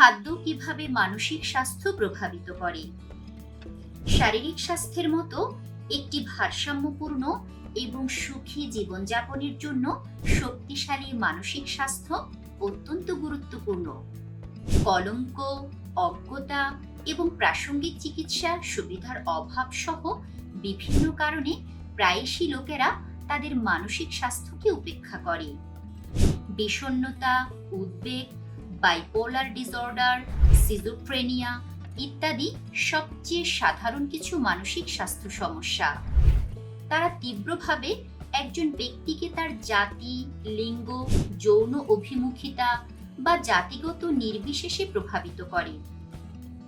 খাদ্য কীভাবে মানসিক স্বাস্থ্য প্রভাবিত করে? শারীরিক স্বাস্থ্যের মতো একটি ভারসাম্যপূর্ণ এবং সুখী জীবনযাপনের জন্য শক্তিশালী মানসিক স্বাস্থ্য অত্যন্ত গুরুত্বপূর্ণ। কলঙ্ক, অজ্ঞতা এবং প্রাসঙ্গিক চিকিৎসা সুবিধার অভাব সহ বিভিন্ন কারণে প্রায়শই লোকেরা তাদের মানসিক স্বাস্থ্যকে উপেক্ষা করে। বিষণ্ণতা, উদ্বেগ বাইপোলার ডিসঅর্ডার সিজোফ্রেনিয়া ইত্যাদি সবচেয়ে সাধারণ কিছু মানসিক স্বাস্থ্য সমস্যা। তারা তীব্রভাবে একজন ব্যক্তিকে তার জাতি, লিঙ্গ, যৌন অভিমুখিতা বা জাতিগত নির্বিশেষে প্রভাবিত করে।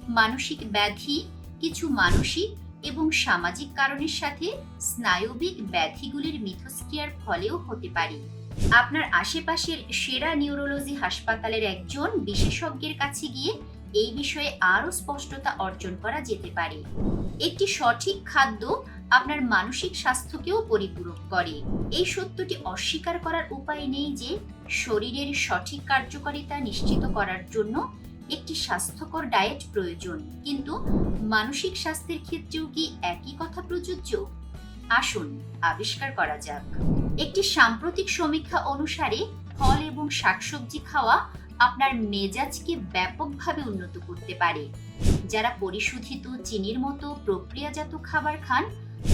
মানসিক ব্যাধি কিছু মানসিক এবং সামাজিক কারণের সাথে স্নায়বিক ব্যাধিগুলির মিথস্ক্রিয়ার ফলেও হতে পারে। আপনার আশেপাশের সেরা নিউরোলজি হাসপাতালের একজন বিশেষজ্ঞের কাছে গিয়ে এই বিষয়ে আরও স্পষ্টতা অর্জন করা যেতে পারে। একটি সঠিক খাদ্য আপনার মানসিক স্বাস্থ্যকেও পরিপূরক করে। এই সত্যটি অস্বীকার করার উপায় নেই যে শরীরের সঠিক কার্যকারিতা নিশ্চিত করার জন্য একটি স্বাস্থ্যকর ডায়েট প্রয়োজন। কিন্তু মানসিক স্বাস্থ্যের ক্ষেত্রেও কি একই কথা প্রযোজ্য? আসুন, আবিষ্কার করা যাক। একটি সাম্প্রতিক সমীক্ষা অনুসারে ফল এবং শাকসবজি খাওয়া আপনার মেজাজকে ব্যাপকভাবে উন্নত করতে পারে। যারা পরিশোধিত চিনির মতো প্রক্রিয়াজাত খাবার খান,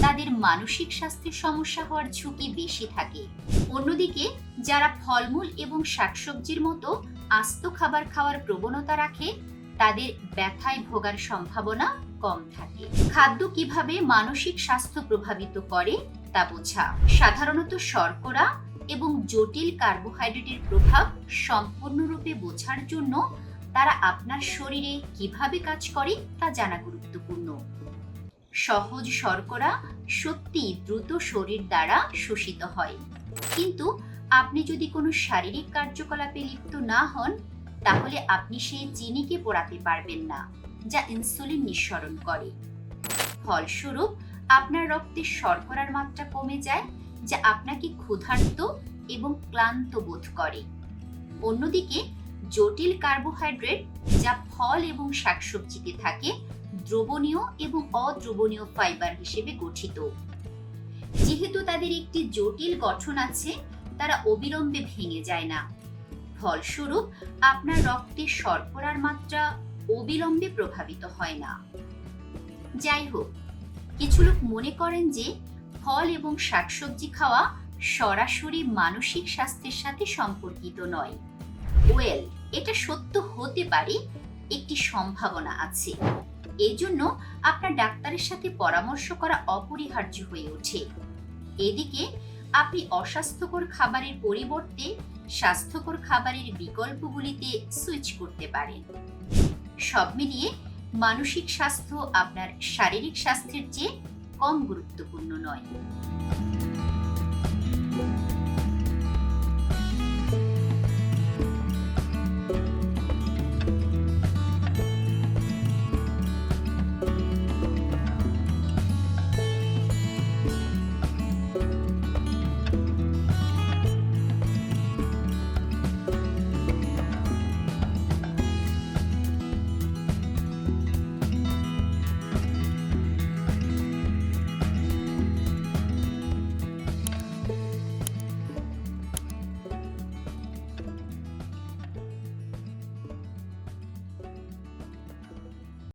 তাদের মানসিক স্বাস্থ্যের সমস্যা হওয়ার ঝুঁকি বেশি থাকে। অন্যদিকে, যারা ফলমূল এবং শাকসবজির মতো আস্ত খাবার খাওয়ার প্রবণতা রাখে, তাদের ব্যথায় ভোগার সম্ভাবনা কম থাকে। খাদ্য কীভাবে মানসিক স্বাস্থ্য প্রভাবিত করে তা বোঝা সাধারণত শর্করা এবং জটিল কার্বোহাইড্রেটের প্রভাব সম্পূর্ণরূপে বোঝার জন্য তারা আপনার শরীরে কীভাবে কাজ করে তা জানা গুরুত্বপূর্ণ। সহজ শর্করা সত্যি দ্রুত শরীর দ্বারা শোষিত হয়। কিন্তু আপনি যদি কোনো শারীরিক কার্যকলাপে লিপ্ত না হন, তাহলে আপনি সেই চিনিকে পোড়াতে পারবেন না, যা ইনসুলিন নিঃসরণ করে। ফলস্বরূপ আপনার রক্তে শর্করার মাত্রা কমে যায়, যা আপনাকে ক্ষুধার্ত এবং ক্লান্ত বোধ করে। অন্যদিকে, জটিল কার্বোহাইড্রেট, যা ফল এবং শাকসবজিতে থাকে, দ্রবণীয় এবং অদ্রবণীয় ফাইবার হিসেবে গঠিত। যেহেতু তাদের একটি জটিল গঠন আছে, তারা অবিলম্বে ভেঙে যায় না। ফলস্বরূপ, আপনার রক্তে শর্করার মাত্রা অবিলম্বে প্রভাবিত হয় না। যাই হোক কিছু লোক মনে করেন যে ফল এবং শাকসবজি খাওয়া সরাসরি মানসিক স্বাস্থ্যের সাথে সম্পর্কিত নয়। ওয়েল, এটা সত্য হতে পারে, একটি সম্ভাবনা আছে। এজন্য আপনার ডাক্তারের সাথে পরামর্শ করা অপরিহার্য হয়ে ওঠে। এদিকে, আপনি অস্বাস্থ্যকর খাবারের পরিবর্তে স্বাস্থ্যকর খাবারের বিকল্পগুলিতে সুইচ করতে পারেন। সব মিলিয়ে মানসিক স্বাস্থ্য আপনার শারীরিক স্বাস্থ্যের চেয়ে কম গুরুত্বপূর্ণ নয়।